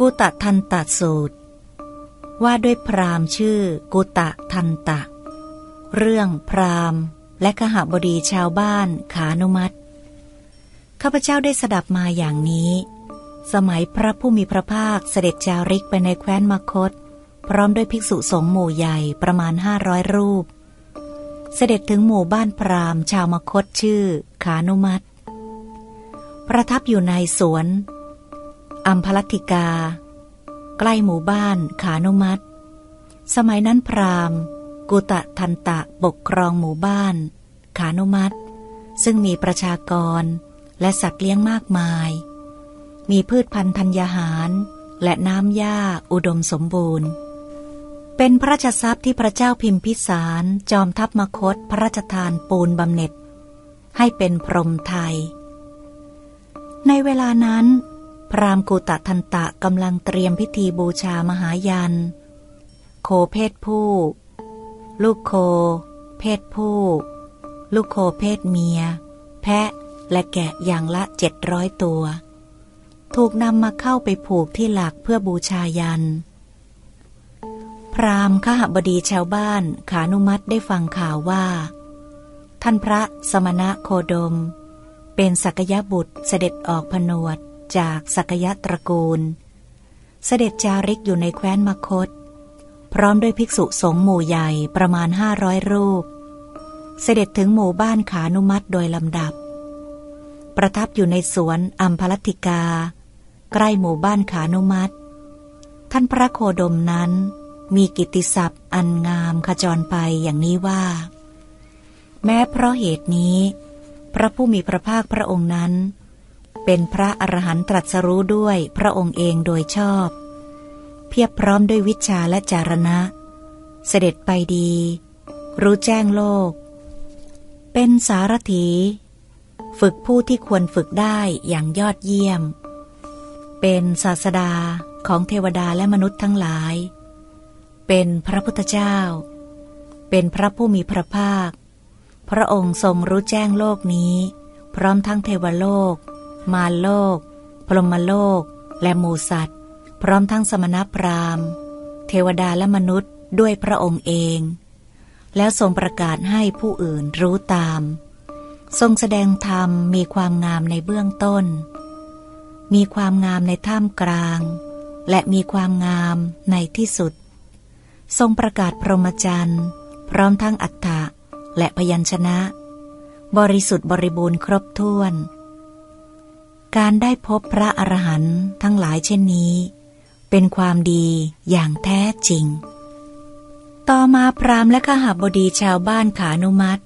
กุตะทันตะสูตร ว่าด้วยพราหมณ์ชื่อกุตะทันตะ เรื่องพราหมณ์และขหบดีชาวบ้านขานุมัติข้าพเจ้าได้สดับมาอย่างนี้ สมัยพระผู้มีพระภาคเสด็จจาริกไปในแคว้นมคต พร้อมด้วยภิกษุสงฆ์หมู่ใหญ่ประมาณห้าร้อยรูป เสด็จถึงหมู่บ้านพราหมณ์ชาวมคตชื่อขานุมัติประทับอยู่ในสวน อัมพลัติกา ใกล้หมู่บ้านขานุมัติ สมัยนั้นพราหมณ์ กุตะทันตะปกครองหมู่บ้าน ขานุมัติ ซึ่งมีประชากรและสัตว์เลี้ยงมากมาย มีพืชพันธุ์ธัญญาหาร และน้ำหญ้าอุดมสมบูรณ์ เป็นพระราชทรัพย์ที่พระเจ้าพิมพิสารจอมทัพมคตพระราชทานปูนบำเหน็จ ให้เป็นพรมไทย ในเวลานั้น พรามกุตะทันตะกำลังเตรียมพิธีบูชามหายัน โคเพศผู้ ลูกโค เพศผู้ ลูกโคเพศเมีย แพะและแกะอย่างละเจ็ดร้อยตัว ถูกนำมาเข้าไปผูกที่หลักเพื่อบูชายัน พรามขหบดีชาวบ้านขานุมัติได้ฟังข่าวว่า ท่านพระสมณะโคดม เป็นสักยบุตรเสด็จออกผนวด จากสักยะตระกูล เสด็จจาริกอยู่ในแคว้นมคต พร้อมด้วยภิกษุสงฆ์หมู่ใหญ่ประมาณห้าร้อยรูป เสด็จถึงหมู่บ้านขานุมัติโดยลำดับ ประทับอยู่ในสวนอัมพลัติกา ใกล้หมู่บ้านขานุมัติ ท่านพระโคดมนั้นมีกิติศัพท์อันงามขจรไปอย่างนี้ว่า แม้เพราะเหตุนี้ พระผู้มีพระภาคพระองค์นั้น เป็นพระอรหันตรัสรู้ด้วยพระองค์เองโดยชอบ เพียบพร้อมด้วยวิชาและจารณะ เสด็จไปดี รู้แจ้งโลก เป็นสารถี ฝึกผู้ที่ควรฝึกได้อย่างยอดเยี่ยม เป็นศาสดาของเทวดาและมนุษย์ทั้งหลาย เป็นพระพุทธเจ้า เป็นพระผู้มีพระภาค พระองค์ทรงรู้แจ้งโลกนี้ พร้อมทั้งเทวโลก มาโลก พรหมโลก และหมูสัตว์ พร้อมทั้งสมณพราหมณ์ เทวดาและมนุษย์ด้วยพระองค์เอง แล้วทรงประกาศให้ผู้อื่นรู้ตาม ทรงแสดงธรรมมีความงามในเบื้องต้น มีความงามในท่ามกลาง และมีความงามในที่สุด ทรงประกาศพรหมจรรย์ พร้อมทั้งอัฏฐะและพยัญชนะ บริสุทธิ์บริบูรณ์ครบถ้วน การได้พบพระอรหันต์ทั้งหลายเช่นนี้ เป็นความดีอย่างแท้จริง ต่อมาพรามและขหบดีชาวบ้านขานุมัต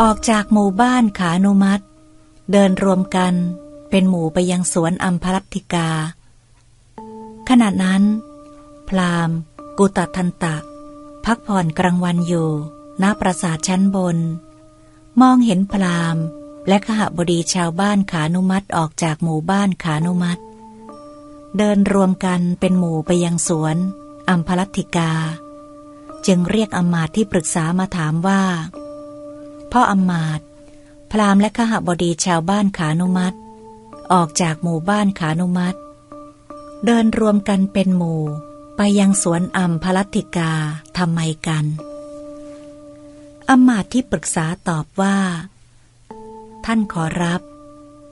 ออกจากหมู่บ้านขานุมัตเดินรวมกันเป็นหมู่ไปยังสวนอัมพลัตติกา ขณะนั้น พรามกุตทันตะ พักผ่อนกลางวันอยู่ณปราสาทชั้นบน มองเห็นพราม และขหบดีชาวบ้านขานุมัตออกจากหมู่บ้านขานุมัตเดินรวมกันเป็นหมู่ไปยังสวนอัมพลัติกา จึงเรียกอมาตที่ปรึกษามาถามว่า พ่ออมาตพรามและขหบดีชาวบ้านขานุมัตออกจากหมู่บ้านขานุมัตเดินรวมกันเป็นหมู่ ไปยังสวนอัมพลัตติกาทำไมกันอมาตที่ปรึกษาตอบว่า ท่านขอรับ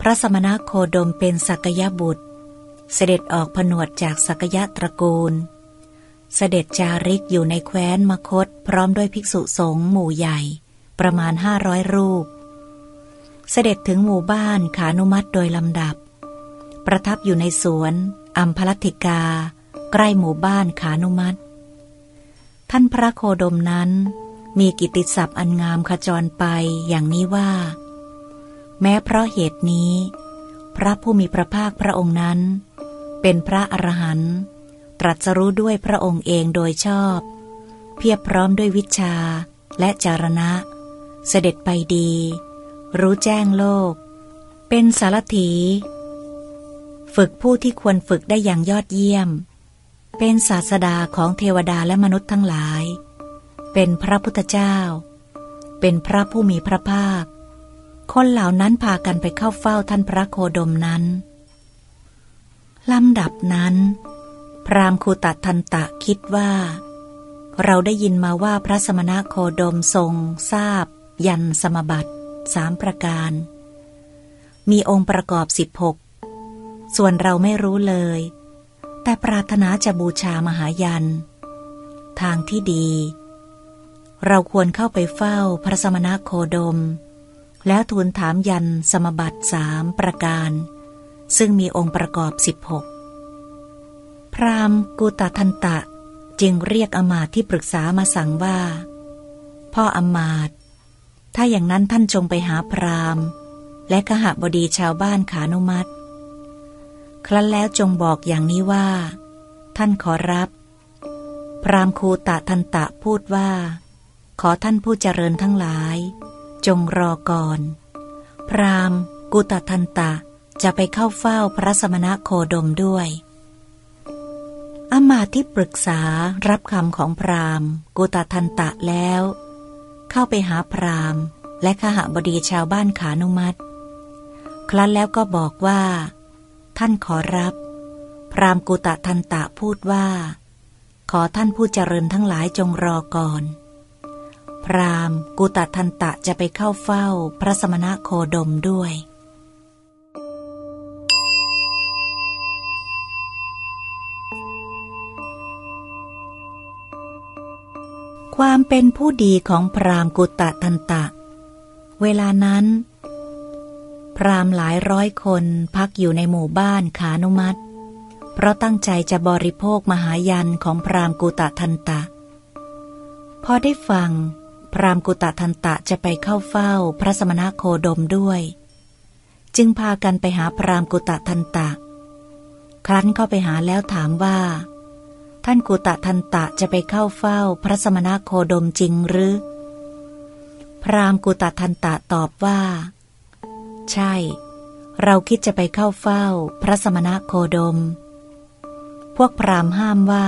พระสมณโคดมเป็นสักยะบุตร เสด็จออกผนวดจากสักยะตระกูล เสด็จจาริกอยู่ในแคว้นมคต พร้อมด้วยภิกษุสงฆ์หมู่ใหญ่ประมาณห้าร้อยรูป เสด็จถึงหมู่บ้านขานุมัติโดยลำดับ ประทับอยู่ในสวนอัมพลติกา ใกล้หมู่บ้านขานุมัติ ท่านพระโคดมนั้นมีกิติศัพท์อันงามขจรไปอย่างนี้ว่า แม้เพราะเหตุนี้ พระผู้มีพระภาคพระองค์นั้น เป็นพระอรหันต์ตรัสรู้ด้วยพระองค์เองโดยชอบ เพียบพร้อมด้วยวิชาและจารณะ เสด็จไปดี รู้แจ้งโลก เป็นสารถี ฝึกผู้ที่ควรฝึกได้อย่างยอดเยี่ยม เป็นศาสดาของเทวดาและมนุษย์ทั้งหลาย เป็นพระพุทธเจ้า เป็นพระผู้มีพระภาค คนเหล่านั้นพากันไปเข้าเฝ้าท่านพระโคดมนั้น ลำดับนั้น พรามคูตทันตะคิดว่า เราได้ยินมาว่าพระสมณะโคดมทรงทราบ ยันสมบัติสามประการ มีองค์ประกอบสิบหกส่วนเราไม่รู้เลย แต่ปรารถนาจะบูชามหายัน ทางที่ดี เราควรเข้าไปเฝ้าพระสมณะโคดม แล้วทูลถามยันสมบัติสามประการ ซึ่งมีองค์ประกอบสิบหกพรามกุตทันตะจึงเรียกอมาตที่ปรึกษามาสั่งว่า พ่ออมาตถ้าอย่างนั้นท่านจงไปหาพรามและขหบดีชาวบ้านขานุมัติ ครั้นแล้วจงบอกอย่างนี้ว่า ท่านขอรับ พรามคูตะทันตะพูดว่า ขอท่านผู้เจริญทั้งหลาย จงรอก่อน พรามกุตทันตะจะไปเข้าเฝ้าพระสมณะโคดมด้วย อมาที่ปรึกษารับคำของพรามกุตทันตะแล้ว เข้าไปหาพรามและขหบดีชาวบ้านขานุมัติ ครั้นแล้วก็บอกว่า ท่านขอรับ พรามกุตทันตะพูดว่า ขอท่านผู้เจริญทั้งหลายจงรอก่อน รามกุตะทันตะจะไปเข้าเฝ้าพระสมณะโคดมด้วย ความเป็นผู้ดีของพรามกุตะทันตะ เวลานั้น พราหมหลายร้อยคนพักอยู่ในหมู่บ้านขานุมัติ เพราะตั้งใจจะบริโภคมหายันของพราหมกุตทันตะพอได้ฟัง พราหมณ์กุตทันตะจะไปเข้าเฝ้าพระสมณโคดมด้วย จึงพากันไปหาพราหมณ์กุตทันตะ ครั้นเข้าไปหาแล้วถามว่า ท่านกุตทันตะจะไปเข้าเฝ้าพระสมณโคดมจริงหรือ พราหมณ์กุตทันตะตอบว่า ใช่ เราคิดจะไปเข้าเฝ้าพระสมณโคดม พวกพราหมณ์ห้ามว่า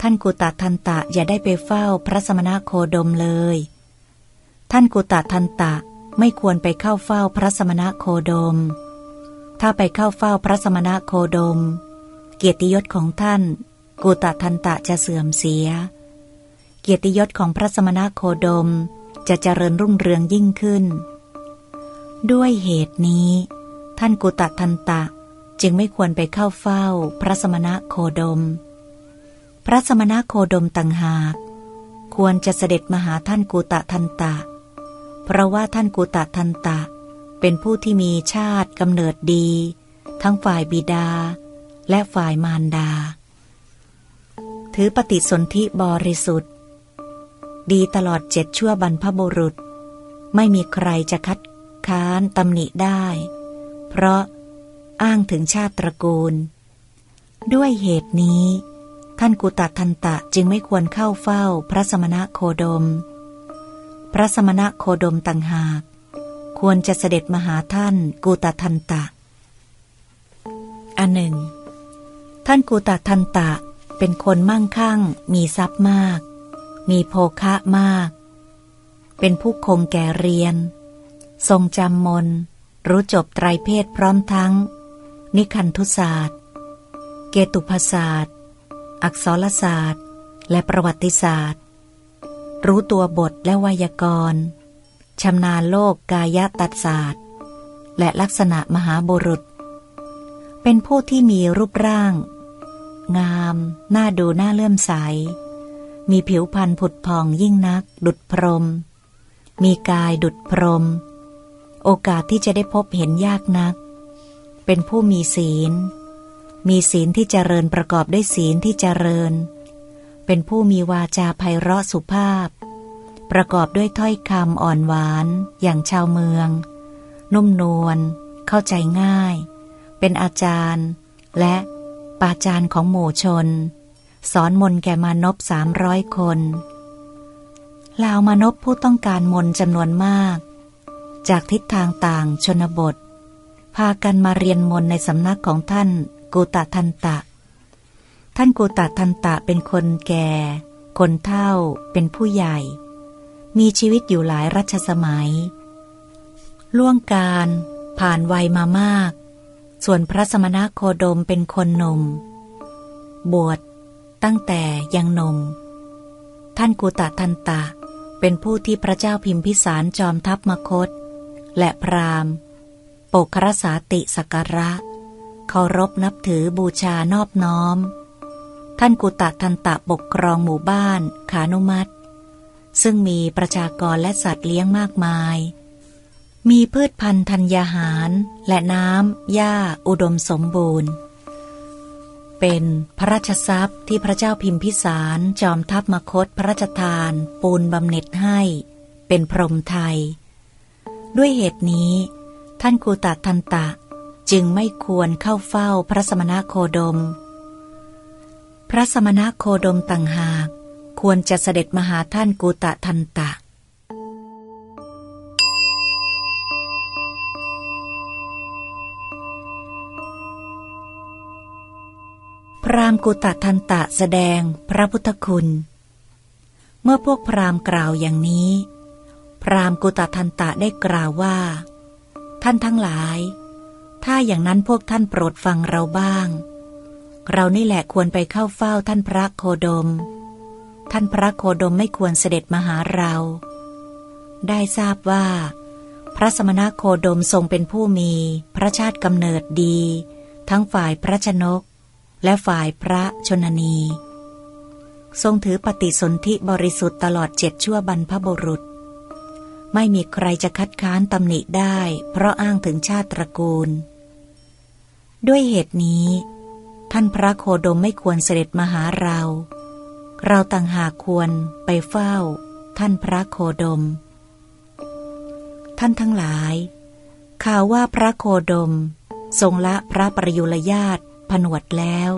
ท่านกุตทันตะอย่าได้ไปเฝ้าพระสมณโคดมเลย ท่านกุตทันตะไม่ควรไปเข้าเฝ้าพระสมณโคดม ถ้าไปเข้าเฝ้าพระสมณโคดม เกียรติยศของท่าน กุตทันตะจะเสื่อมเสีย เกียรติยศของพระสมณโคดมจะเจริญรุ่งเรืองยิ่งขึ้น ด้วยเหตุนี้ ท่านกุตทันตะจึงไม่ควรไปเข้าเฝ้าพระสมณโคดม พระสมณะโคดมต่างหาก ควรจะเสด็จมาหาท่านกุตะทันตะ เพราะว่าท่านกุตะทันตะ เป็นผู้ที่มีชาติกำเนิดดี ทั้งฝ่ายบิดา และฝ่ายมารดา ถือปฏิสนธิบริสุทธิ์ ดีตลอดเจ็ดชั่วบรรพบุรุษ ไม่มีใครจะคัดค้านตำหนิได้ เพราะอ้างถึงชาติตระกูล ด้วยเหตุนี้ ท่านกุตทันตะจึงไม่ควรเข้าเฝ้าพระสมณะโคดม พระสมณะโคดมต่างหาก ควรจะเสด็จมาหาท่านกุตทันตะ อันหนึ่ง ท่านกุตทันตะเป็นคนมั่งคั่ง มีทรัพย์มาก มีโภคะมาก เป็นผู้คงแก่เรียน ทรงจำมน รู้จบไตรเพศพร้อมทั้ง นิคันทุศาสตร์ เกตุภาศาสตร์ อักษรศาสตร์ และประวัติศาสตร์ รู้ตัวบทและไวยากรณ์ชำนาญโลกกายตัดศาสตร์ และลักษณะมหาบุรุษ เป็นผู้ที่มีรูปร่าง งาม น่าดูน่าเลื่อมใส มีผิวพรรณผุดผ่องยิ่งนัก ดุดพรม มีกายดุดพรม โอกาสที่จะได้พบเห็นยากนัก เป็นผู้มีศีล มีศีลที่เจริญประกอบด้วยศีลที่เจริญ เป็นผู้มีวาจาไพเราะสุภาพ ประกอบด้วยถ้อยคำอ่อนหวาน อย่างชาวเมือง นุ่มนวล เข้าใจง่าย เป็นอาจารย์ และปาจารย์ของหมู่ชน สอนมนแก่มานพสามร้อยคนลาวมานพผู้ต้องการมนจำนวนมาก จากทิศทางต่างชนบท พากันมาเรียนมนในสำนักของท่าน โกตทันตะ ท่านโกตทันตะเป็นคนแก่ คนเฒ่า เป็นผู้ใหญ่ มีชีวิตอยู่หลายรัชสมัย ล่วงการผ่านวัยมามาก ส่วนพระสมณโคดมเป็นคนหนุ่ม บวชตั้งแต่ยังหนุ่มท่านกุตทันตะ เป็นผู้ที่พระเจ้าพิมพิสารจอมทัพมคต และพราหมณ์ปกครสาติสักการะ เคารพนับถือบูชานอบน้อม ท่านกุตะทันตะปกครองหมู่บ้าน ขานุมัตซึ่งมีประชากรและสัตว์เลี้ยงมากมาย มีพืชพันธุ์ธัญญาหาร และน้ำหญ้า อุดมสมบูรณ์ เป็นพระราชทรัพย์ที่พระเจ้าพิมพิสารจอมทัพมคตพระราชทาน ปูนบำเหน็จให้ เป็นพรมไทย ด้วยเหตุนี้ ท่านกูตะทันตะ จึงไม่ควรเข้าเฝ้าพระสมณโคดม พระสมณโคดมต่างหาก ควรจะเสด็จมาหาท่านกูตะทันตะ พรามกุตะทันตะแสดงพระพุทธคุณ เมื่อพวกพรามกล่าวอย่างนี้ พรามกุตะทันตะได้กล่าวว่า ท่านทั้งหลาย ถ้าอย่างนั้นพวกท่านโปรดฟังเราบ้าง เรานี่แหละควรไปเข้าเฝ้าท่านพระโคดม ท่านพระโคดมไม่ควรเสด็จมาหาเรา ได้ทราบว่า พระสมณโคดมทรงเป็นผู้มีพระชาติกำเนิดดี ทั้งฝ่ายพระชนก และฝ่ายพระชนนี ทรงถือปฏิสนธิบริสุทธิ์ตลอดเจ็ดชั่วบรรพบุรุษ ไม่มีใครจะคัดค้านตำหนิได้ เพราะอ้างถึงชาติตระกูล ด้วยเหตุนี้ ท่านพระโคดมไม่ควรเสด็จมาหาเรา เราต่างหากควรไปเฝ้า ท่านพระโคดม ท่านทั้งหลาย ข่าวว่าพระโคดม ทรงละพระประยุรญาตผนวดแล้ว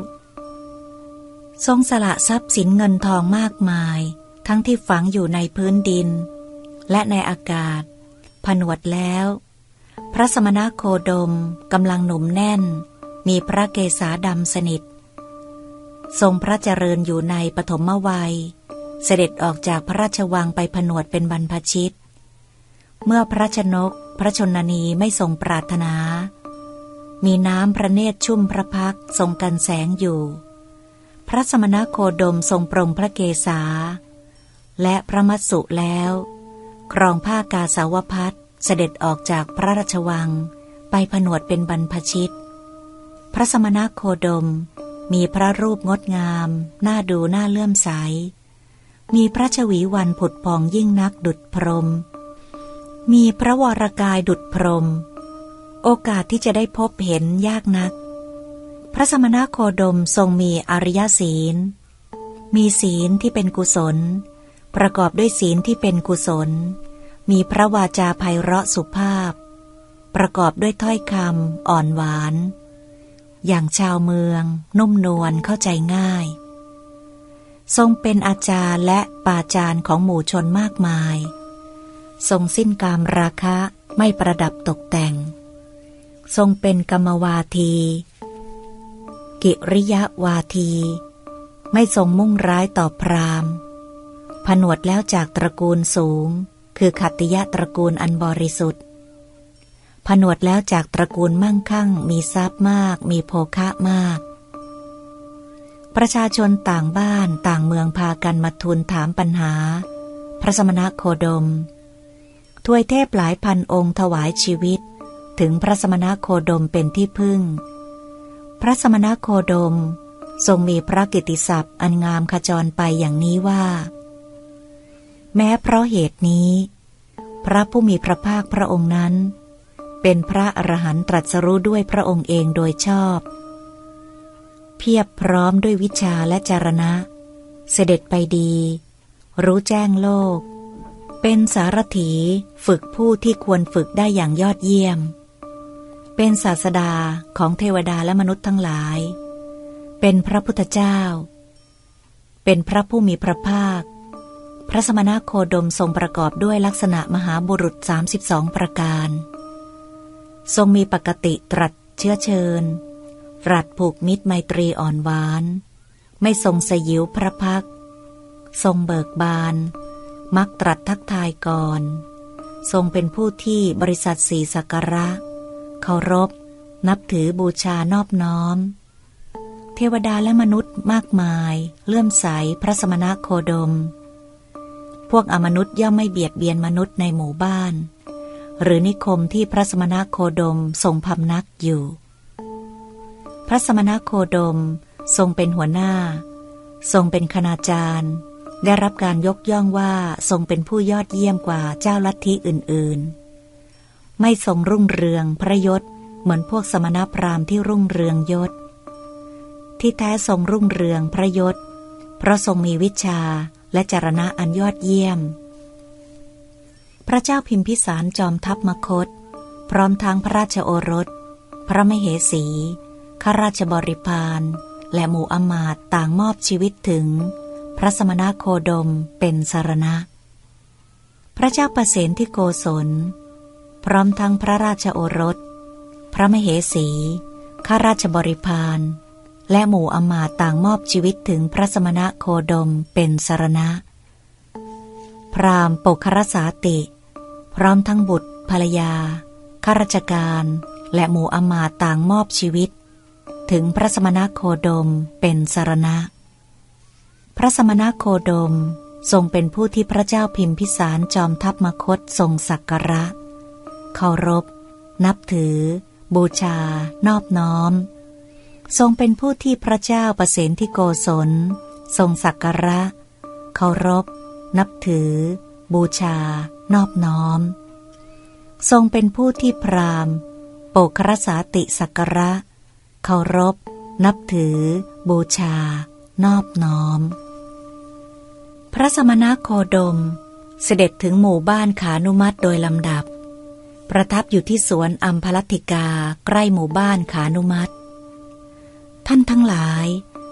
ทรงสละทรัพย์สินเงินทองมากมาย ทั้งที่ฝังอยู่ในพื้นดิน และในอากาศ ผนวดแล้ว พระสมณโคดมกำลังหนุ่มแน่น มีพระเกศาดำสนิท ทรงพระเจริญอยู่ในปฐมวัย เสด็จออกจากพระราชวังไปผนวดเป็นบรรพชิต เมื่อพระชนกพระชนนีไม่ทรงปรารถนา มีน้ำพระเนตรชุ่มพระพักทรงกันแสงอยู่ พระสมณโคดมทรงปรงพระเกศาและพระมัสสุแล้ว ครองผ้ากาสาวพัดเสด็จออกจากพระราชวัง ไปผนวดเป็นบรรพชิต พระสมณโคดม มีพระรูปงดงาม น่าดูน่าเลื่อมใส มีพระชวีวันผุดพองยิ่งนักดุดพรม มีพระวรกายดุดพรม โอกาสที่จะได้พบเห็นยากนัก พระสมณโคดมทรงมีอริยศีล มีศีลที่เป็นกุศล ประกอบด้วยศีลที่เป็นกุศล มีพระวาจาไพเราะสุภาพ ประกอบด้วยถ้อยคำอ่อนหวาน อย่างชาวเมือง นุ่มนวลเข้าใจง่าย ทรงเป็นอาจารย์และปาจารย์ของหมู่ชนมากมาย ทรงสิ้นกามราคะไม่ประดับตกแต่ง ทรงเป็นกรรมวาที กิริยาวาที ไม่ทรงมุ่งร้ายต่อพราม ผนวดแล้วจากตระกูลสูง คือขัตติยะตระกูลอันบริสุทธิ์ผนวดแล้วจากตระกูลมั่งคั่ง มีทรัพย์มาก มีโภคะมาก ประชาชนต่างบ้านต่างเมืองพากันมาทูลถามปัญหา พระสมณโคดม ทวยเทพหลายพันองค์ถวายชีวิต ถึงพระสมณโคดมเป็นที่พึ่ง พระสมณโคดม ทรงมีพระกิติศัพท์อันงามขจรไปอย่างนี้ว่า แม้เพราะเหตุนี้ พระผู้มีพระภาคพระองค์นั้น เป็นพระอรหันตรัสรู้ด้วยพระองค์เองโดยชอบ เพียบพร้อมด้วยวิชาและจารณะ เสด็จไปดี รู้แจ้งโลก เป็นสารถีฝึกผู้ที่ควรฝึกได้อย่างยอดเยี่ยม เป็นศาสดาของเทวดาและมนุษย์ทั้งหลาย เป็นพระพุทธเจ้า เป็นพระผู้มีพระภาค พระสมณโคดมทรงประกอบด้วยลักษณะมหาบุรุษ 32 ประการ ทรงมีปกติตรัสเชื้อเชิญตรัสผูกมิตรไมตรีอ่อนหวาน ไม่ทรงสยิวพระพัก ทรงเบิกบาน มักตรัสทักทายก่อน ทรงเป็นผู้ที่บริษัทสีสักระเคารพ นับถือบูชานอบน้อม เทวดาและมนุษย์มากมาย เลื่อมใสพระสมณโคดม พวกอมนุษย์ย่อมไม่เบียดเบียนมนุษย์ในหมู่บ้าน หรือนิคมที่พระสมณโคดมทรงพำนักอยู่ พระสมณโคดมทรงเป็นหัวหน้า ทรงเป็นคณาจารย์ ได้รับการยกย่องว่าทรงเป็นผู้ยอดเยี่ยมกว่าเจ้าลัทธิอื่นๆ ไม่ทรงรุ่งเรืองพระยศเหมือนพวกสมณพราหมณ์ที่รุ่งเรืองยศ ที่แท้ทรงรุ่งเรืองพระยศ เพราะทรงมีวิชา และจารณะอันยอดเยี่ยม พระเจ้าพิมพิสารจอมทัพมคต พร้อมทางพระราชโอรส พระมเหสี ข้าราชบริพารและหมู่อมาตต่างมอบชีวิตถึง พระสมณโคดมเป็นสารณะ พระเจ้าประเสนที่โกศล พร้อมทั้งพระราชโอรส พระมเหสี ข้าราชบริพาร และหมู่อมาต่างมอบชีวิตถึงพระสมณโคดมเป็นสารณะ พรามปกครสาติ พร้อมทั้งบุตรภรรยาข้าราชการ และหมู่อมาต่างมอบชีวิต ถึงพระสมณโคดมเป็นสารณะ พระสมณโคดมทรงเป็นผู้ที่พระเจ้าพิมพิสารจอมทัพมคตทรงสักการะเคารพ นับถือ บูชา นอบน้อม ทรงเป็นผู้ที่พระเจ้าประสนที่โกศล ทรงสักการะ เคารพ นับถือ บูชา นอบน้อม ทรงเป็นผู้ที่พรามโปกครสาติสักการะ เคารพ นับถือ บูชา นอบน้อม พระสมณโคดม เสด็จถึงหมู่บ้านขานุมัตโดยลำดับ ประทับอยู่ที่สวนอัมพลติกาใกล้หมู่บ้านขานุมัต ท่านทั้งหลาย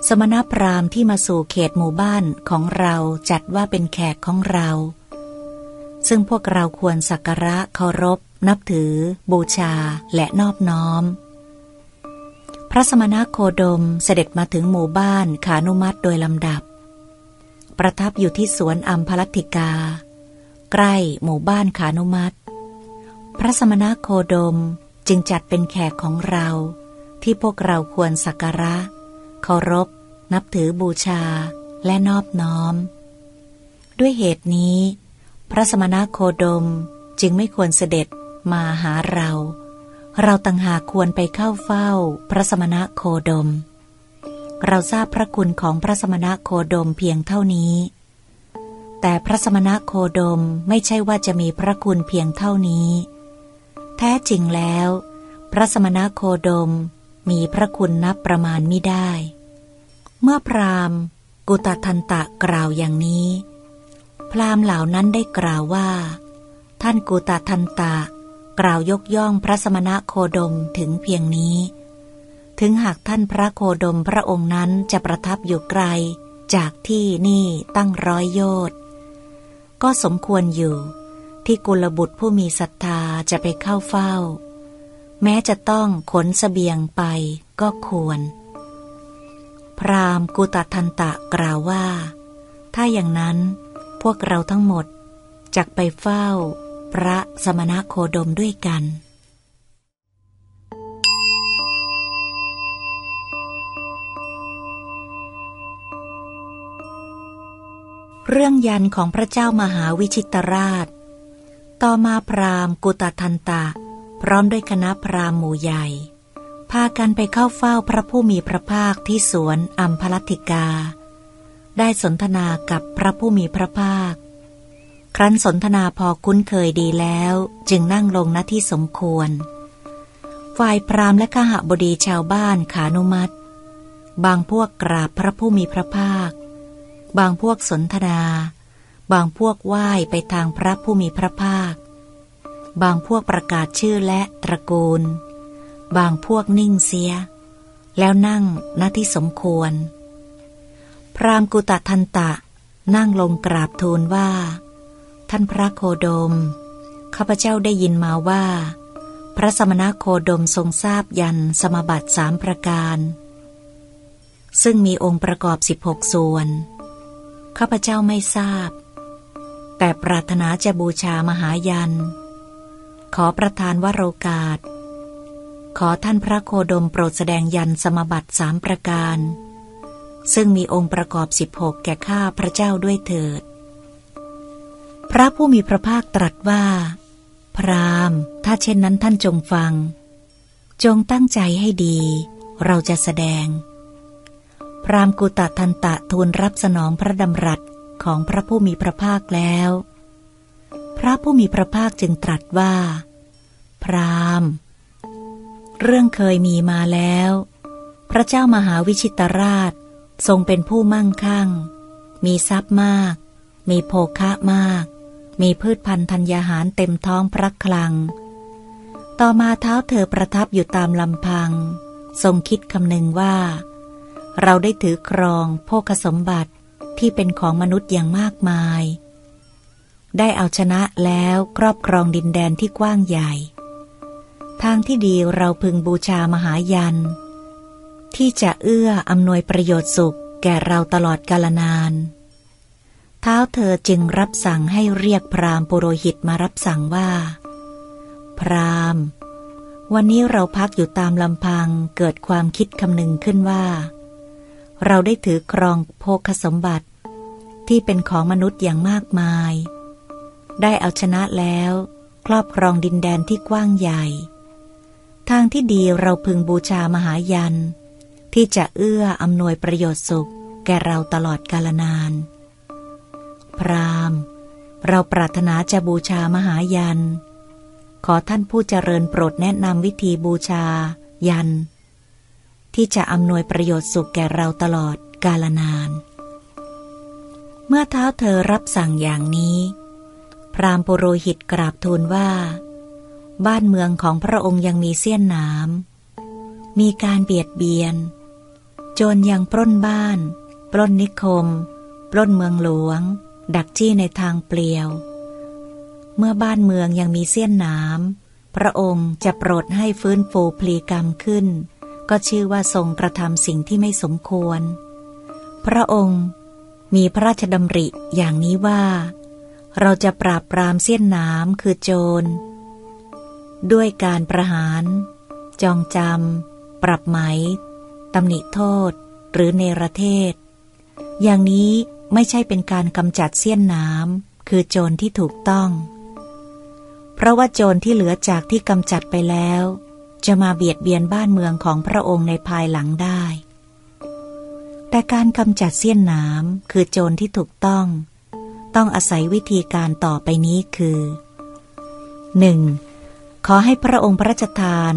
สมณพราหมณ์ที่มาสู่เขตหมู่บ้านของเราจัดว่าเป็นแขกของเรา ซึ่งพวกเราควรสักการะเคารพ นับถือ บูชาและนอบน้อม พระสมณโคดมเสด็จมาถึงหมู่บ้านขานุมัตโดยลำดับ ประทับอยู่ที่สวนอัมพลัติกา ใกล้หมู่บ้านขานุมัตพระสมณโคดมจึงจัดเป็นแขกของเรา ที่พวกเราควรสักการะ เคารพ นับถือบูชาและนอบน้อม ด้วยเหตุนี้ พระสมณโคดมจึงไม่ควรเสด็จมาหาเรา เราต่างหากควรไปเข้าเฝ้า พระสมณโคดม เราทราบพระคุณของพระสมณโคดมเพียงเท่านี้ แต่พระสมณโคดมไม่ใช่ว่าจะมีพระคุณเพียงเท่านี้ แท้จริงแล้ว พระสมณโคดม มีพระคุณนับประมาณไม่ได้ เมื่อพราหมณ์ กุตทันตะกล่าวอย่างนี้ พราหมณ์เหล่านั้นได้กล่าวว่า ท่านกุตทันตะกล่าวยกย่องพระสมณะโคดมถึงเพียงนี้ ถึงหากท่านพระโคดมพระองค์นั้นจะประทับอยู่ไกล จากที่นี่ตั้งร้อยโยชน์ก็สมควรอยู่ ที่กุลบุตรผู้มีศรัทธาจะไปเข้าเฝ้า แม้จะต้องขนสเสบียงไปก็ควร พรามกุตทันตะกล่าวว่า ถ้าอย่างนั้นพวกเราทั้งหมดจะไปเฝ้า พระสมณโคดมด้วยกัน เรื่องยันของพระเจ้ามหาวิชิตราช ต่อมาพราหมกุตทันตะ พร้อมด้วยคณะพราหมณ์หมู่ใหญ่ พากันไปเข้าเฝ้าพระผู้มีพระภาคที่สวนอัมพลัติกา ได้สนทนากับพระผู้มีพระภาค ครั้นสนทนาพอคุ้นเคยดีแล้ว จึงนั่งลงณที่สมควร ฝ่ายพราหมณ์และขหบดีชาวบ้านขานุมัตบางพวกกราบพระผู้มีพระภาค บางพวกสนทนา บางพวกไหว้ไปทางพระผู้มีพระภาค บางพวกประกาศชื่อและตระกูล บางพวกนิ่งเสีย แล้วนั่งณที่สมควร พรามกุตทันตะ นั่งลงกราบทูลว่า ท่านพระโคดม ข้าพเจ้าได้ยินมาว่า พระสมณโคดมทรงทราบยันสมบัติสามประการ ซึ่งมีองค์ประกอบสิบหกส่วน ข้าพเจ้าไม่ทราบ แต่ปรารถนาจะบูชามหายัน ขอประทานวโรกาส ขอท่านพระโคดมโปรดแสดงยันสมบัติสามประการ ซึ่งมีองค์ประกอบสิบหกแก่ข้าพระเจ้าด้วยเถิด พระผู้มีพระภาคตรัสว่า พรามถ้าเช่นนั้นท่านจงฟัง จงตั้งใจให้ดี เราจะแสดง พรามกุตทันตะทูลรับสนองพระดำรัสของพระผู้มีพระภาคแล้ว พระผู้มีพระภาคจึงตรัสว่า พรามเรื่องเคยมีมาแล้ว พระเจ้ามหาวิชิตราชทรงเป็นผู้มั่งคั่ง มีทรัพย์มาก มีโภคะมาก มีพืชพันธุ์ธัญญาหารเต็มท้องพระคลัง ต่อมาเท้าเธอประทับอยู่ตามลำพัง ทรงคิดคำนึงว่า เราได้ถือครองโภคสมบัติที่เป็นของมนุษย์อย่างมากมาย ได้เอาชนะแล้วครอบครองดินแดนที่กว้างใหญ่ ทางที่ดีเราพึงบูชามหายัน ที่จะเอื้ออำนวยประโยชน์สุขแก่เราตลอดกาลนาน เท้าเธอจึงรับสั่งให้เรียกพราหมณ์ปุโรหิตมารับสั่งว่า พราหมณ์ วันนี้เราพักอยู่ตามลำพังเกิดความคิดคำนึงขึ้นว่า เราได้ถือครองโภคสมบัติ ที่เป็นของมนุษย์อย่างมากมาย ได้เอาชนะแล้ว ครอบครองดินแดนที่กว้างใหญ่ ทางที่ดีเราพึงบูชามหายัน ที่จะเอื้ออำนวยประโยชน์สุข แก่เราตลอดกาลนาน พรามเราปรารถนาจะบูชามหายัน ขอท่านผู้เจริญโปรดแนะนำวิธีบูชา ยัน ที่จะอำนวยประโยชน์สุขแก่เราตลอดกาลนาน เมื่อเท้าเธอรับสั่งอย่างนี้ พรามปุโรหิตกราบทูลว่า บ้านเมืองของพระองค์ยังมีเสี้ยนน้ำมีการเบียดเบียน โจรยังปล้นบ้าน ปล้นนิคม ปล้นเมืองหลวง ดักจี้ในทางเปลี่ยว เมื่อบ้านเมืองยังมีเสี้ยนน้ำพระองค์จะโปรดให้ฟื้นฟูพลีกรรมขึ้น ก็ชื่อว่าทรงกระทำสิ่งที่ไม่สมควร พระองค์มีพระราชดำริอย่างนี้ว่า เราจะปราบปรามเสี้ยนน้ำคือโจร ด้วยการประหาร จองจำ ปรับไหมตำหนิโทษ หรือเนรเทศ อย่างนี้ไม่ใช่เป็นการกำจัดเสี้ยนน้ำคือโจรที่ถูกต้อง เพราะว่าโจรที่เหลือจากที่กำจัดไปแล้ว จะมาเบียดเบียนบ้านเมืองของพระองค์ในภายหลังได้ แต่การกำจัดเสี้ยนน้ำคือโจรที่ถูกต้อง ต้องอาศัยวิธีการต่อไปนี้คือ 1. ขอให้พระองค์พระราชทาน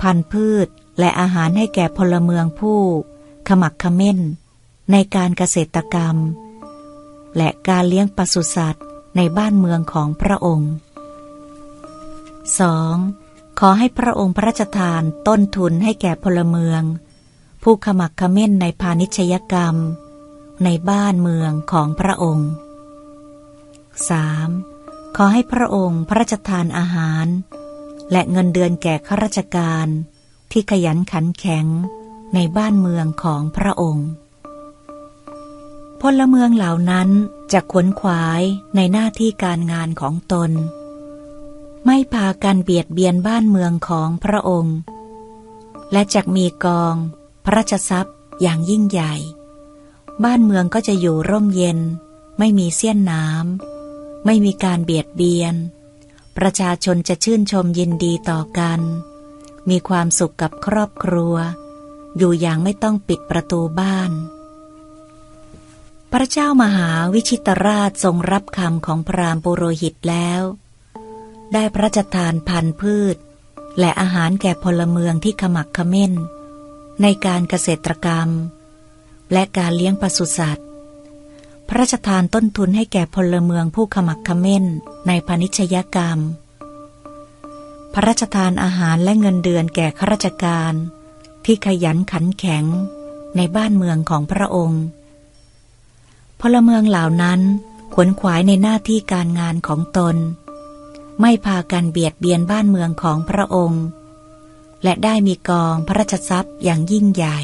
พันพืชและอาหารให้แก่พลเมืองผู้ ขมักขม้น ในการเกษตรกรรม และการเลี้ยงปศุสัตว์ในบ้านเมืองของพระองค์ 2. ขอให้พระองค์พระราชทานต้นทุนให้แก่พลเมือง ผู้ขมักขม้นในพาณิชยกรรม ในบ้านเมืองของพระองค์ 3. ขอให้พระองค์พระราชทานอาหาร และเงินเดือนแก่ข้าราชการ ที่ขยันขันแข็งในบ้านเมืองของพระองค์พลเมืองเหล่านั้นจะขวนขวายในหน้าที่การงานของตน ไม่พากันเบียดเบียนบ้านเมืองของพระองค์ และจะมีกอง พระราชทรัพย์อย่างยิ่งใหญ่ บ้านเมืองก็จะอยู่ร่มเย็น ไม่มีเสี้ยนน้ำ ไม่มีการเบียดเบียน ประชาชนจะชื่นชมยินดีต่อกัน มีความสุขกับครอบครัว อยู่อย่างไม่ต้องปิดประตูบ้าน พระเจ้ามหาวิชิตราชทรงรับคำของพราหมณ์ปุโรหิตแล้ว ได้พระราชทานพันธุ์พืช และอาหารแก่พลเมืองที่ขมักขม้น ในการเกษตรกรรม และการเลี้ยงปศุสัตว์ พระราชทานต้นทุนให้แก่พลเมืองผู้ขมักขม้นในพาณิชยกรรม พระราชทานอาหารและเงินเดือนแก่ข้าราชการ ที่ขยันขันแข็งในบ้านเมืองของพระองค์ พลเมืองเหล่านั้นขวนขวายในหน้าที่การงานของตน ไม่พากันเบียดเบียนบ้านเมืองของพระองค์ และได้มีกองพระราชทรัพย์อย่างยิ่งใหญ่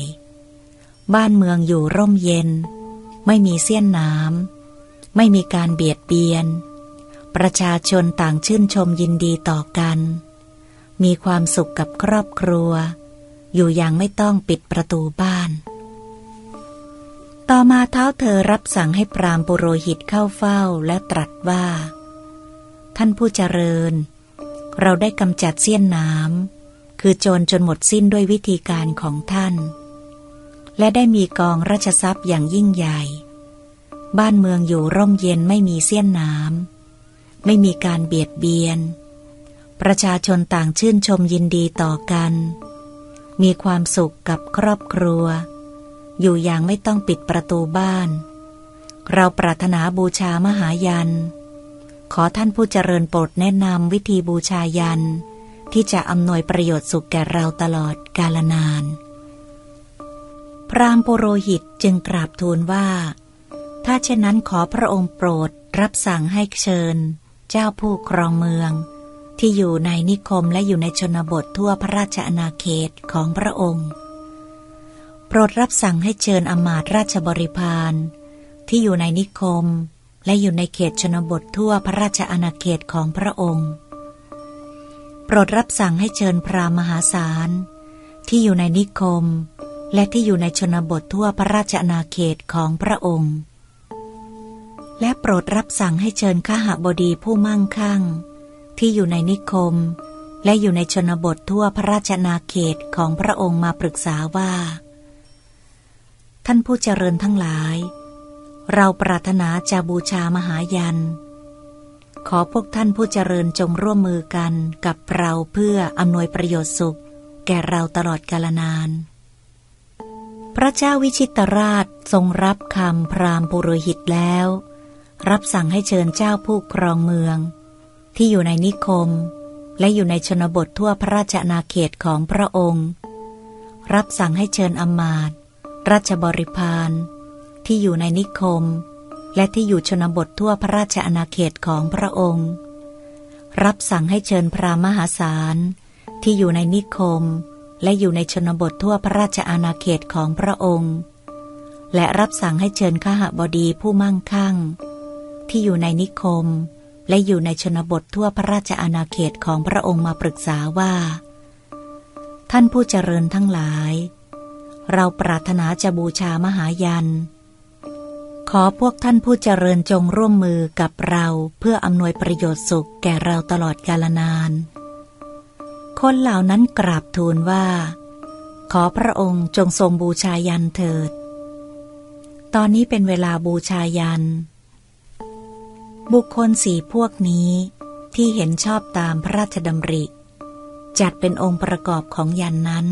บ้านเมืองอยู่ร่มเย็น ไม่มีเสี้ยนน้ำไม่มีการเบียดเบียน ประชาชนต่างชื่นชมยินดีต่อกัน มีความสุขกับครอบครัว อยู่อย่างไม่ต้องปิดประตูบ้าน ต่อมาเท้าเธอรับสั่งให้พรามปุโรหิตเข้าเฝ้าและตรัสว่า ท่านผู้เจริญ เราได้กำจัดเสี้ยนน้ำคือโจรจนหมดสิ้นด้วยวิธีการของท่าน และได้มีกองราชทรัพย์อย่างยิ่งใหญ่ บ้านเมืองอยู่ร่มเย็นไม่มีเสี้ยนน้ำไม่มีการเบียดเบียน ประชาชนต่างชื่นชมยินดีต่อกัน มีความสุขกับครอบครัว อยู่อย่างไม่ต้องปิดประตูบ้าน เราปรารถนาบูชามหายัน ขอท่านผู้เจริญโปรดแนะนำวิธีบูชายันที่จะอำนวยประโยชน์สุขแก่เราตลอดกาลนาน พรามปุโรหิตจึงกราบทูลว่า ถ้าเช่นนั้นขอพระองค์โปรดรับสั่งให้เชิญ เจ้าผู้ครองเมือง ที่อยู่ในนิคมและอยู่ในชนบททั่วพระราชอาณาเขตของพระองค์ โปรดรับสั่งให้เชิญอมาตราชบริพารที่อยู่ในนิคม และอยู่ในเขตชนบททั่วพระราชอาณาเขตของพระองค์ โปรดรับสั่งให้เชิญพรามมหาศาลที่อยู่ในนิคม และที่อยู่ในชนบททั่วพระราชอาณาเขตของพระองค์ และโปรดรับสั่งให้เชิญข้าหบดีผู้มั่งคั่ง ที่อยู่ในนิคม และอยู่ในชนบททั่วพระราชอาณาเขตของพระองค์มาปรึกษาว่า ท่านผู้เจริญทั้งหลาย เราปรารถนาจะบูชามหายัน ขอพวกท่านผู้เจริญจงร่วมมือกันกับเราเพื่ออำนวยประโยชน์สุข แก่เราตลอดกาลนาน พระเจ้าวิชิตราชทรงรับคำพราหมณ์ปุโรหิตแล้ว รับสั่งให้เชิญเจ้าผู้ครองเมือง ที่อยู่ในนิคม และอยู่ในชนบททั่วพระราชอาณาเขตของพระองค์ รับสั่งให้เชิญอมาตราชบริพารที่อยู่ในนิคม และที่อยู่ชนบททั่วพระราชอาณาเขตของพระองค์ รับสั่งให้เชิญพระมหาศาลที่อยู่ในนิคม และอยู่ในชนบททั่วพระราชอาณาเขตของพระองค์ และรับสั่งให้เชิญข้าหบดีผู้มั่งคั่ง ที่อยู่ในนิคม และอยู่ในชนบททั่วพระราชอาณาเขตของพระองค์มาปรึกษาว่า ท่านผู้เจริญทั้งหลาย เราปรารถนาจะบูชามหายัน ขอพวกท่านผู้เจริญจงร่วมมือกับเราเพื่ออำนวยประโยชน์สุขแก่เราตลอดกาลนาน คนเหล่านั้นกราบทูลว่า ขอพระองค์จงทรงบูชายันเถิด ตอนนี้เป็นเวลาบูชายัน บุคคลสี่พวกนี้ที่เห็นชอบตามพระราชดำริ จัดเป็นองค์ประกอบของยันนั้น